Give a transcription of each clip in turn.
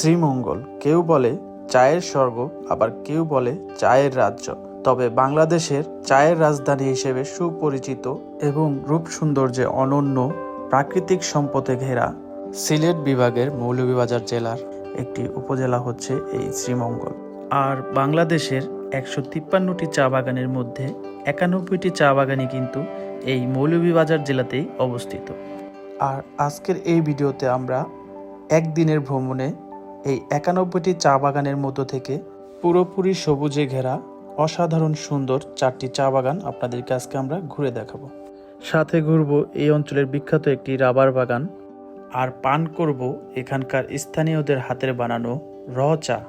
শ্রীমঙ্গল। কেউ বলে চায়ের স্বর্গ, আবার কেউ বলে চায়ের রাজ্য। তবে বাংলাদেশের চায়ের রাজধানী হিসেবে সুপরিচিত এবং রূপ সৌন্দর্যে অনন্য প্রাকৃতিক সম্পদে ঘেরা সিলেট বিভাগের মৌলভীবাজার জেলার একটি উপজেলা হচ্ছে এই শ্রীমঙ্গল। আর বাংলাদেশের একশো তিপ্পান্নটি চা বাগানের মধ্যে একানব্বইটি চা বাগানই কিন্তু এই মৌলভীবাজার জেলাতেই অবস্থিত। আর আজকের এই ভিডিওতে আমরা একদিনের ভ্রমণে এই একানব্বইটি চা বাগানের মধ্য থেকে পুরোপুরি সবুজে ঘেরা, অসাধারণ সুন্দর চারটি চা বাগান আপনাদেরকে আজকে আমরা ঘুরে দেখাবো। সাথে ঘুরবো এই অঞ্চলের বিখ্যাত একটি রাবার বাগান আর পান করব এখানকার স্থানীয়দের হাতের বানানো র চা।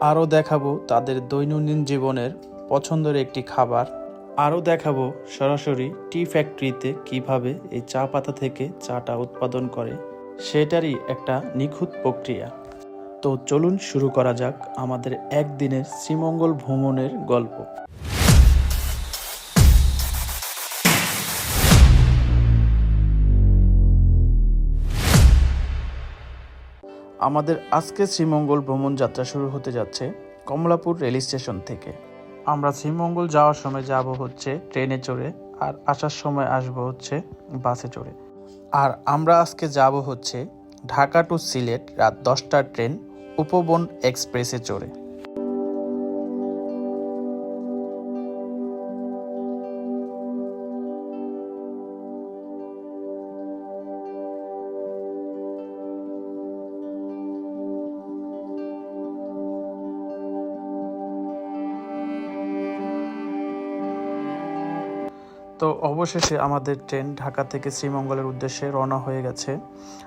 আরও দেখাবো তাদের দৈনন্দিন জীবনের পছন্দের একটি খাবার। আরও দেখাবো সরাসরি টি ফ্যাক্টরিতে কীভাবে এই চা পাতা থেকে চাটা উৎপাদন করে। সেটারই একটা নিখুঁত প্রক্রিয়া। তো চলুন শুরু করা যাক আমাদের একদিনের শ্রীমঙ্গল ভ্রমণের গল্প। আমাদের আজকে শ্রীমঙ্গল ভ্রমণ যাত্রা শুরু হতে যাচ্ছে কমলাপুর রেল স্টেশন থেকে। আমরা শ্রীমঙ্গল যাওয়ার সময় যাব হচ্ছে ট্রেনে চড়ে আর আসার সময় আসব হচ্ছে বাসে চড়ে। আর আমরা আজকে যাব হচ্ছে ঢাকা টু সিলেট রাত দশটার ট্রেন উপবন এক্সপ্রেসে চড়ে। তো অবশেষে আমাদের ট্রেন ঢাকা থেকে শ্রীমঙ্গলের উদ্দেশ্যে রওনা হয়ে গেছে।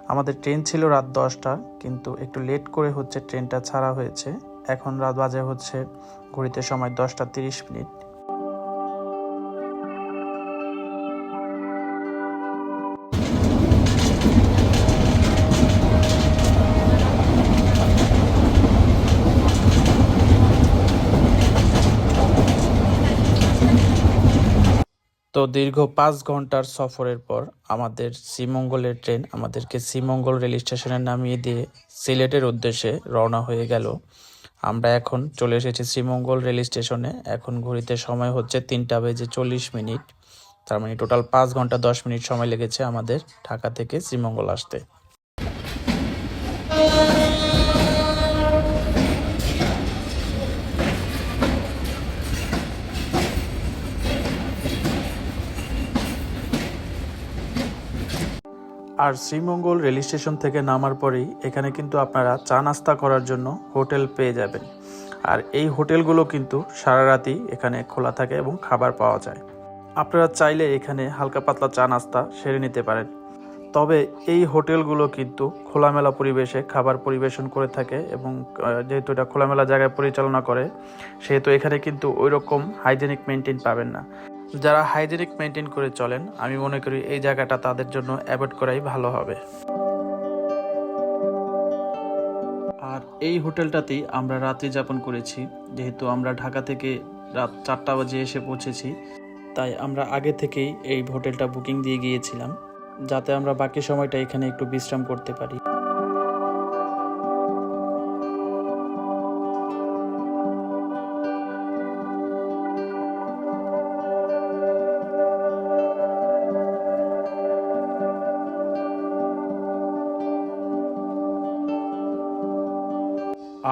আমাদের ট্রেন ছিল রাত দশটা, কিন্তু একটু লেট করে হচ্ছে ট্রেনটা ছাড়া হয়েছে। এখন রাত বাজে হচ্ছে, ঘড়িতে সময় দশটা তিরিশ মিনিট। তো দীর্ঘ পাঁচ ঘণ্টার সফরের পর আমাদের শ্রীমঙ্গলের ট্রেন আমাদেরকে শ্রীমঙ্গল রেল স্টেশনে নামিয়ে দিয়ে সিলেটের উদ্দেশ্যে রওনা হয়ে গেল। আমরা এখন চলে এসেছি শ্রীমঙ্গল রেল স্টেশনে। এখন ঘড়িতে সময় হচ্ছে তিনটা বেজে চল্লিশ মিনিট। তার মানে টোটাল পাঁচ ঘণ্টা দশ মিনিট সময় লেগেছে আমাদের ঢাকা থেকে শ্রীমঙ্গল আসতে। আর শ্রীমঙ্গল রেল স্টেশন থেকে নামার পরেই এখানে কিন্তু আপনারা চা নাস্তা করার জন্য হোটেল পেয়ে যাবেন। আর এই হোটেলগুলো কিন্তু সারা রাতই এখানে খোলা থাকে এবং খাবার পাওয়া যায়। আপনারা চাইলে এখানে হালকা পাতলা চা নাস্তা সেরে নিতে পারেন। তবে এই হোটেলগুলো কিন্তু খোলামেলা পরিবেশে খাবার পরিবেশন করে থাকে এবং যেহেতু এটা খোলামেলা জায়গায় পরিচালনা করে, সেহেতু এখানে কিন্তু ওই রকম হাইজেনিক মেনটেন পাবেন না। যারা হাইজেনিক মেনটেন করে চলেন, আমি মনে করি এই জায়গাটা তাদের জন্য অ্যাভয়েড করাই ভালো হবে। আর এই হোটেলটাতেই আমরা রাত্রি যাপন করেছি। যেহেতু আমরা ঢাকা থেকে রাত চারটা বাজে এসে পৌঁছেছি, তাই আমরা আগে থেকেই এই হোটেলটা বুকিং দিয়ে গিয়েছিলাম, যাতে আমরা বাকি সময়টা এখানে একটু বিশ্রাম করতে পারি।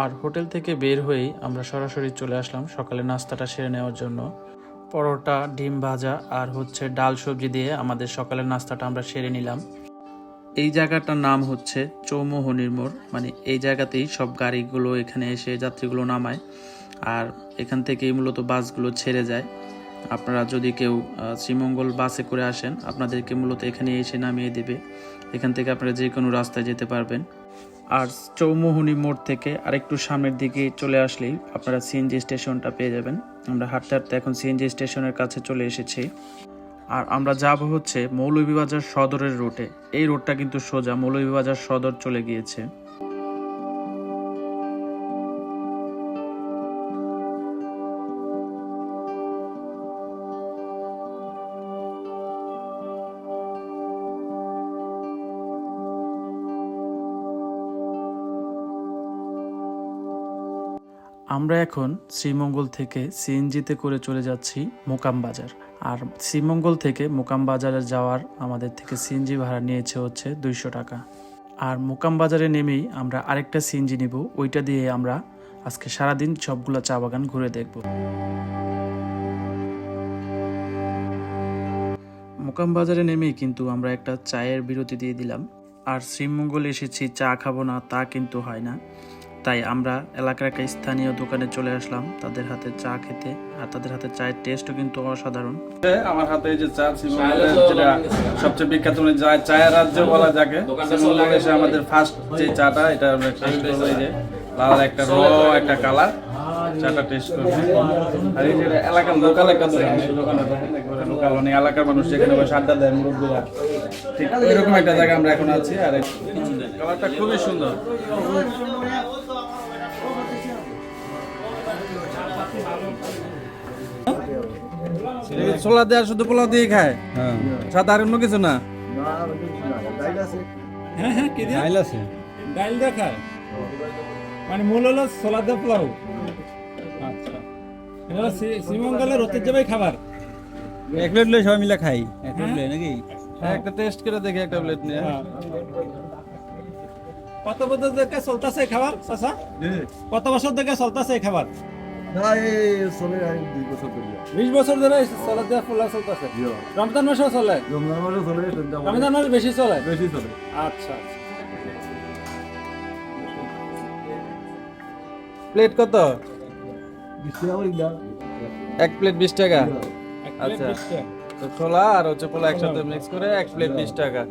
আর হোটেল থেকে বের হয়েই আমরা সরাসরি চলে আসলাম সকালে নাস্তাটা সেরে নেওয়ার জন্য। পরোটা, ডিম ভাজা আর হচ্ছে ডাল সবজি দিয়ে আমাদের সকালের নাস্তাটা আমরা সেরে নিলাম। এই জায়গাটার নাম হচ্ছে চৌমোহনির মোড় মানে এই জায়গাতেই সব গাড়িগুলো এখানে এসে যাত্রীগুলো নামায় আর এখান থেকেই মূলত বাসগুলো ছেড়ে যায়। আপনারা যদি কেউ শ্রীমঙ্গল বাসে করে আসেন, আপনাদেরকে মূলত এখানে এসে নামিয়ে দেবে। এখান থেকে আপনারা যে কোনো রাস্তায় যেতে পারবেন। আর চৌমোহনি মোড় থেকে আরেকটু সামনের দিকে চলে আসলেই আপনারা সিএনজি স্টেশনটা পেয়ে যাবেন। আমরা হাঁটতে হাঁটতে এখন সিএনজি স্টেশনের কাছে চলে এসেছি। আর আমরা যাব হচ্ছে মৌলভীবাজার সদরের রুটে। এই রোডটা কিন্তু সোজা, মৌলভীবাজার সদর চলে গিয়েছে। আমরা এখন শ্রীমঙ্গল থেকে সিএনজিতে করে চলে যাচ্ছি মোকাম বাজার। আর শ্রীমঙ্গল থেকে মোকাম বাজারে যাওয়ার আমাদের থেকে সিএনজি ভাড়া নিয়েছে হচ্ছে দুইশো টাকা। আর মোকাম বাজারে নেমেই আমরা আরেকটা সিএনজি নিব, ওইটা দিয়ে আমরা আজকে সারাদিন সবগুলো চা বাগান ঘুরে দেখব। মোকাম বাজারে নেমেই কিন্তু আমরা একটা চায়ের বিরতি দিয়ে দিলাম। আর শ্রীমঙ্গল এসেছি, চা খাব না, তা কিন্তু হয় না। তাই আমরা এলাকার একটা স্থানীয় দোকানে চলে আসলাম। তাদের হাতে চা খেতে। আর তাদের হাতে চায়ের টেস্টও কিন্তু অসাধারণ। আমার হাতে এই যে চা যেটা সবচেয়ে বিখ্যাত মানে চা- চায়ের রাজ্য বলা যাকে আমাদের ফার্স্ট যে চাটা এটা আমরা টেস্ট করব এই যে লাল একটা র একটা কালার চাটা টেস্ট করব। আর এই যে এলাকার লোকাল একটা লোকাল মানে এলাকার মানুষ যেখানে বসে আড্ডা দেয় মুরব্বীরা। ঠিক এরকম একটা জায়গা আমরা এখন আছি আর এই কালারটা খুবই সুন্দর। ছোলা দেওয়া শুধু পোলাও দিয়ে খায়? সাদা আর অন্য কিছু না? হ্যাঁ হ্যাঁ কি দিয়ে? ডাইল আছে। ডাইল দেখায় মানে মূল হলো ছোলা দিয়ে পোলাও। আচ্ছা। এটা শ্রীমঙ্গলের ঐতিহ্যবাহী খাবার। এক প্লেট লই সবাই মিলে খাই। এক প্লেট লই নাকি? একটা টেস্ট করে দেখি একটা প্লেট নিয়ে। হ্যাঁ। কত বছর থেকে চলতেছে খাবার চাচা? কত বছর থেকে চলতেছে এই খাবার? বিশ বছর ধরে চলতেছে। রমজান মাসেও চলে? রমজান মাস বেশি চলে? বেশি চলে। আচ্ছা আচ্ছা। প্লেট কত? এক প্লেট বিশ টাকা? এক আচ্ছা। বিশ টাকা। তো ছোলা আর হচ্ছে পোলা একসাথে মিক্স করে এক প্লেট বিশ টাকা।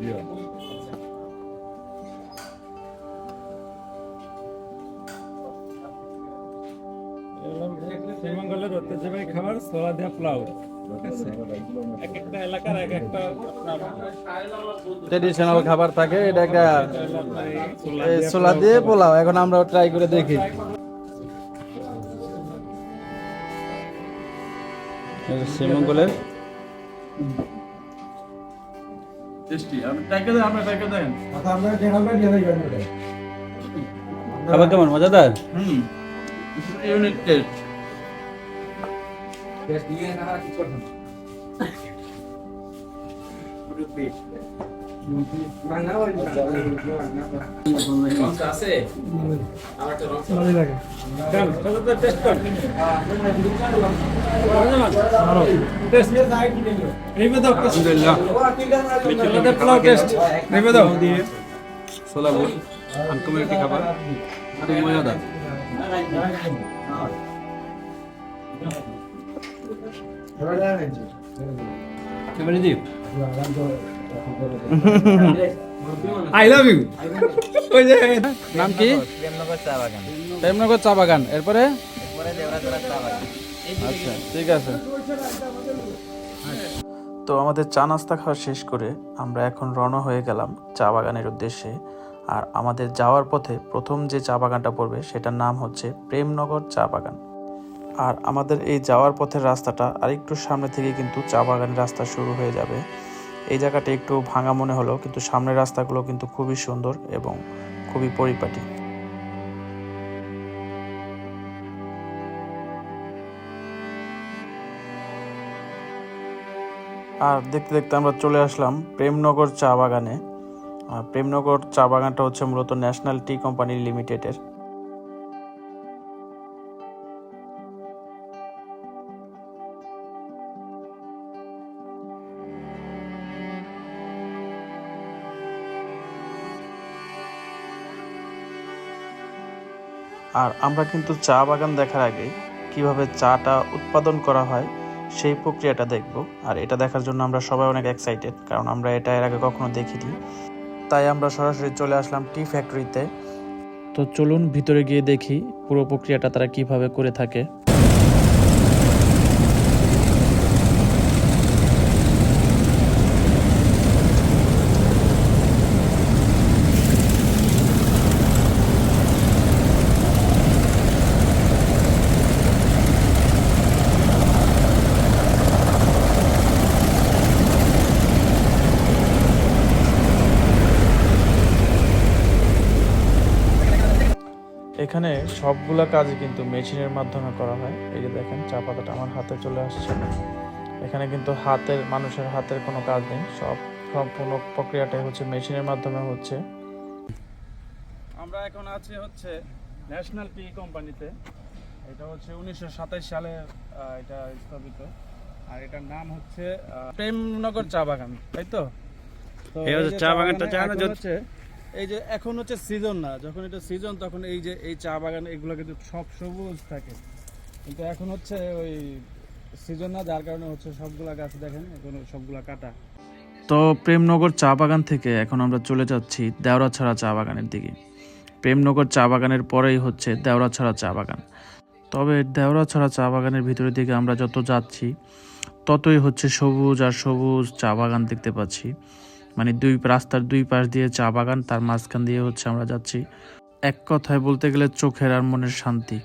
শ্রীমঙ্গলের ঐতিহ্যবাহী খাবার ছোলা পোলাও। এক একটা এলাকার এক একটা ট্রেডিশনাল খাবার থাকে এটা একটা ছোলা দিয়ে পোলাও। এখন আমরা ট্রাই করে দেখি। শ্রীমঙ্গলের। করে খাবার কেমন মজাদার? Hmm unique taste taste. নেবে দাও। ছোলা বুট আনকমিউনিটি খাবার। মজাদার I love you. ওই যে নাম কি? প্রেমনগর চা বাগান। এরপরে? আচ্ছা ঠিক আছে। তো আমাদের চা নাস্তা খাওয়া শেষ করে আমরা এখন রওনা হয়ে গেলাম চা বাগানের উদ্দেশ্যে। আর আমাদের যাওয়ার পথে প্রথম যে চা বাগানটা পড়বে সেটার নাম হচ্ছে প্রেমনগর চা বাগান। আর আমাদের এই যাওয়ার পথের রাস্তাটা আর একটু সামনে থেকে কিন্তু চা বাগানের রাস্তা শুরু হয়ে যাবে। এই জায়গাটা একটু ভাঙা মনে হলো, কিন্তু সামনের রাস্তাগুলো কিন্তু খুবই সুন্দর এবং খুবই পরিপাটি। আর দেখতে দেখতে আমরা চলে আসলাম প্রেমনগর চা বাগানে। প্রেমনগর চা বাগানটা হচ্ছে মূলত ন্যাশনাল টি কোম্পানি লিমিটেডের। আর আমরা কিন্তু চা বাগান দেখার আগে কীভাবে চাটা উৎপাদন করা হয় সেই প্রক্রিয়াটা দেখব। আর এটা দেখার জন্য আমরা সবাই অনেক এক্সাইটেড কারণ আমরা এটা এর আগে কখনো দেখিনি। তাই আমরা সরাসরি চলে আসলাম টি ফ্যাক্টরিতে তো চলুন ভিতরে গিয়ে দেখি পুরো প্রক্রিয়াটা তারা কীভাবে করে থাকে। এখানে সবগুলা কাজই কিন্তু মেশিনের মাধ্যমে করা হয়। এই যে দেখেন চা পাতাটা আমার হাতে চলে আসছে। এখানে কিন্তু হাতের মানুষের হাতের কোনো কাজ নেই। সব সম্পূর্ণ প্রক্রিয়াটাই হচ্ছে মেশিনের মাধ্যমে হচ্ছে। আমরা এখন আছি হচ্ছে ন্যাশনাল টি কোম্পানিতে। এটা হচ্ছে উনিশশো সাতাশ সালে এটা স্থাপিত। আর এটার নাম হচ্ছে প্রেমনগর চা বাগান তাই তো? তো এই হচ্ছে চা বাগানটা, চা হচ্ছে এই যে এখন হচ্ছে সিজন না, যখন এটা সিজন তখন এই যে এই চা বাগান, এগুলো কিন্তু সব সবুজ থাকে। কিন্তু এখন হচ্ছে ওই সিজন না, যার কারণে হচ্ছে সবগুলা গাছ দেখেন, এখন সবগুলা কাটা। তো প্রেমনগর চা বাগান থেকে এখন আমরা চলে যাচ্ছি দেওরা দেওরাছড়া চা বাগানের দিকে। প্রেমনগর চা বাগানের পরেই হচ্ছে দেওরা দেওরাছড়া চা বাগান। তবে দেওরা দেওরাছড়া চা বাগানের ভিতরের দিকে আমরা যত যাচ্ছি, ততই হচ্ছে সবুজ আর সবুজ চা বাগান দেখতে পাচ্ছি। মানে দুই রাস্তার দুই পাশ দিয়ে চা বাগান, তার মাঝখান দিয়ে হচ্ছে আমরা যাচ্ছি। এক কথায় বলতে গেলে চোখের আর মনের শান্তি।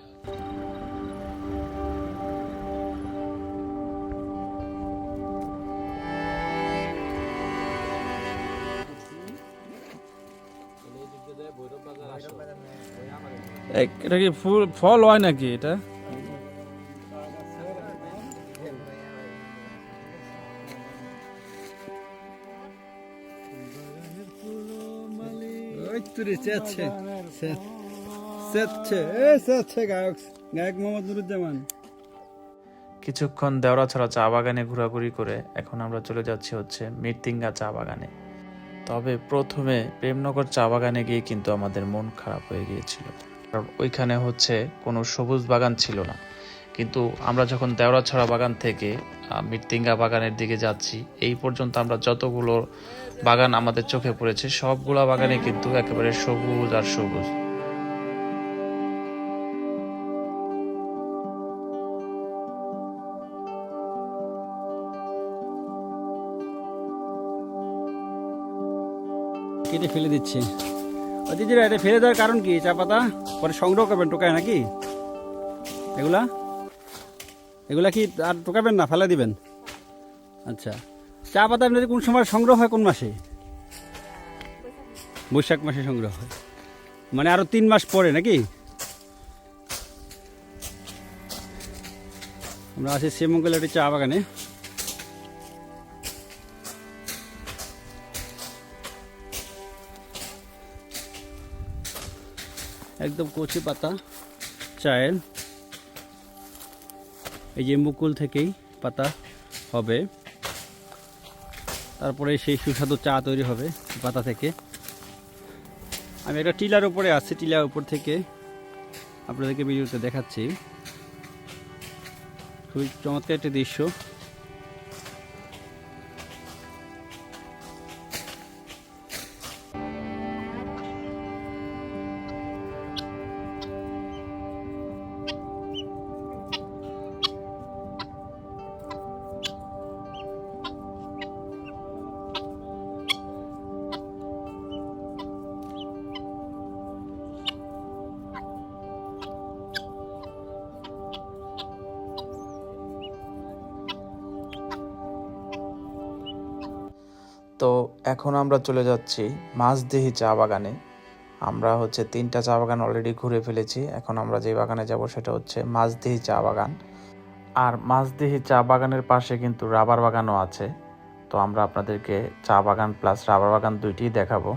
এটা কি ফুল, ফল হয় নাকি এটা? ওই তো রে চেচ্ছে চেচ্ছে এ গায়ক গায়ক মোহাম্মদ নুরুজ্জামান। কিছুক্ষণ দেওরাছড়া চা বাগানে ঘোরাঘুরি করে এখন আমরা চলে যাচ্ছি হচ্ছে মৃত্যিঙ্গা চা বাগানে। তবে প্রথমে প্রেমনগর চা বাগানে গিয়ে কিন্তু আমাদের মন খারাপ হয়ে গিয়েছিল। কারণ ওইখানে হচ্ছে কোনো সবুজ বাগান ছিল না। কিন্তু আমরা যখন দেওরাছড়া বাগান থেকে আহ, মৃত্যিঙ্গা বাগানের দিকে যাচ্ছি এই পর্যন্ত আমরা যতগুলো বাগান আমাদের চোখে পড়েছে। সবগুলা বাগানে কিন্তু একেবারে সবুজ আর সবুজ। কেটে ফেলে দিচ্ছে। দিদিরা এটা ফেলে দেওয়ার কারণ কি? চা পাতা? পরে সংগ্রহ করবেন, টোকায় নাকি? এগুলা? এগুলা কি আর টোকাবেন না? ফেলে দিবেন? আচ্ছা। চা পাতা আপনাদের কোন সময় সংগ্রহ হয় কোন মাসে? বৈশাখ মাসে সংগ্রহ হয়। মানে আরও তিন মাস পরে নাকি? আমরা আছি শ্রীমঙ্গল একটি চা বাগানে। একদম কচি পাতা চায়ের। এই যে মুকুল থেকেই পাতা হবে। তারপরে সেই সুস্বাদু চা তৈরি হবে পাতা থেকে। আমি একটা টিলার উপরে আসছি টিলার উপর থেকে আপনাদেরকে ভিডিওতে দেখাচ্ছি। খুবই চমৎকার একটি দৃশ্য। এখন আমরা চলে যাচ্ছি মাঝদেহি চা বাগানে। আমরা হচ্ছে তিনটা চা বাগান অলরেডি ঘুরে ফেলেছি। এখন আমরা যে বাগানে যাব সেটা হচ্ছে মাঝদিহি চা বাগান। আর মাঝদেহি চা বাগানের পাশে কিন্তু রাবার বাগানও আছে। তো আমরা আপনাদেরকে চা বাগান প্লাস রাবার বাগান দুইটিই দেখাবো।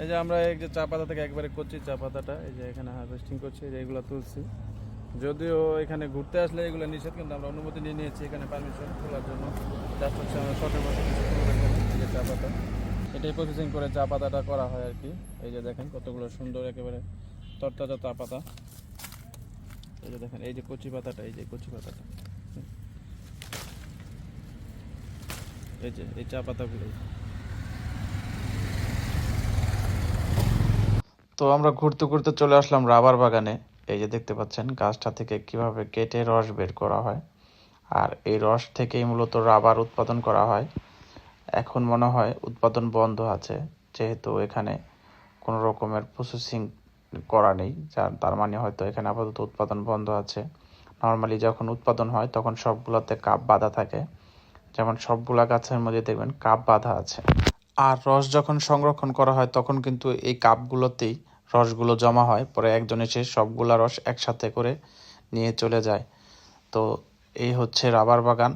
এই যে আমরা এই যে চা পাতা থেকে একবারে করছি চা পাতাটা এই যে এখানে হারভেস্টিং করছি এই যে এগুলো তুলছি যদিও এখানে ঘুরতে আসলে এগুলো নিষেধ কিন্তু আমরা অনুমতি নিয়ে নিয়েছি এখানে পারমিশন তোলার জন্য জাস্ট হচ্ছে আমরা এখানে, এই যে চা পাতা এটাই প্রসেসিং করে চা পাতাটা করা হয় আর কি এই যে দেখেন কতগুলো সুন্দর একেবারে তরতাজা চা পাতা এই যে দেখেন এই যে কচি পাতাটা এই যে কচি পাতাটা এই যে এই চা পাতাগুলো তো আমরা ঘুরতে ঘুরতে চলে আসলাম রাবার বাগানে। এই যে দেখতে পাচ্ছেন, গাছটা থেকে কীভাবে কেটে রস বের করা হয়। আর এই রস থেকেই মূলত রাবার উৎপাদন করা হয়। এখন মনে হয় উৎপাদন বন্ধ আছে, যেহেতু এখানে কোনো রকমের প্রসেসিং করা নেই, যার, তার মানে হয়তো এখানে আপাতত উৎপাদন বন্ধ আছে। নর্মালি যখন উৎপাদন হয়, তখন সবগুলোতে কাপ বাঁধা থাকে। যেমন সবগুলা গাছের মধ্যে দেখবেন কাপ বাঁধা আছে। আর রস যখন সংরক্ষণ করা হয়, তখন কিন্তু এই কাপগুলোতেই রসগুলো জমা হয়, পরে একজন এসে সবগুলা রস একসাথে করে নিয়ে চলে যায়। তো এই হচ্ছে রাবার বাগান।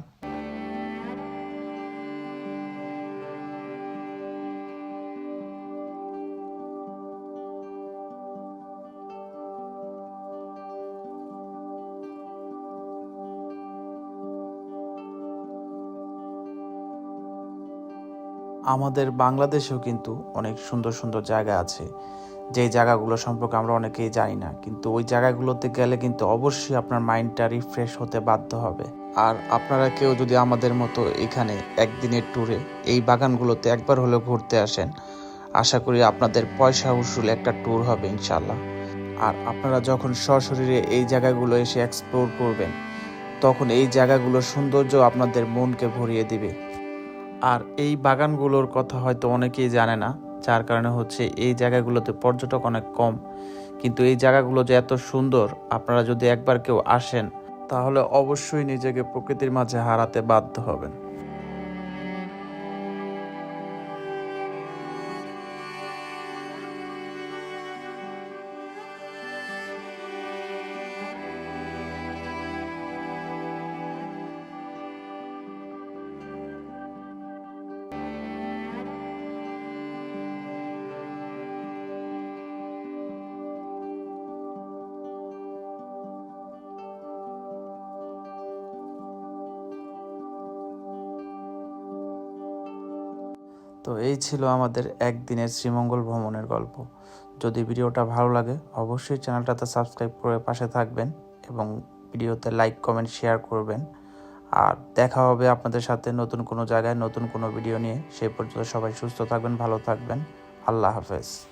আমাদের বাংলাদেশেও কিন্তু অনেক সুন্দর সুন্দর জায়গা আছে। যেই জায়গাগুলো সম্পর্কে আমরা অনেকেই জানি না, কিন্তু ওই জায়গাগুলোতে গেলে কিন্তু অবশ্যই আপনার মাইন্ডটা রিফ্রেশ হতে বাধ্য হবে। আর আপনারা কেউ যদি আমাদের মতো এখানে একদিনের ট্যুরে এই বাগানগুলোতে একবার হলেও ঘুরতে আসেন, আশা করি আপনাদের পয়সা উসুল একটা ট্যুর হবে ইনশাল্লাহ আর আপনারা যখন সশরীরে এই জায়গাগুলো এসে এক্সপ্লোর করবেন, তখন এই জায়গাগুলোর সৌন্দর্য আপনাদের মনকে ভরিয়ে দিবে। আর এই বাগানগুলোর কথা হয়তো অনেকেই জানে না যার কারণে হচ্ছে এই জায়গাগুলোতে পর্যটক অনেক কম। কিন্তু এই জায়গাগুলো যে এত সুন্দর, আপনারা যদি একবার কেউ আসেন, তাহলে অবশ্যই নিজেকে প্রকৃতির মাঝে হারাতে বাধ্য হবেন। তো এই ছিল আমাদের একদিনের শ্রীমঙ্গল ভ্রমণের গল্প। যদি ভিডিওটা ভালো লাগে, অবশ্যই চ্যানেলটাতে সাবস্ক্রাইব করে পাশে থাকবেন এবং ভিডিওতে লাইক, কমেন্ট, শেয়ার করবেন। আর দেখা হবে আপনাদের সাথে নতুন কোনো জায়গায়, নতুন কোনো ভিডিও নিয়ে। সেই পর্যন্ত সবাই সুস্থ থাকবেন, ভালো থাকবেন। আল্লাহ হাফেজ।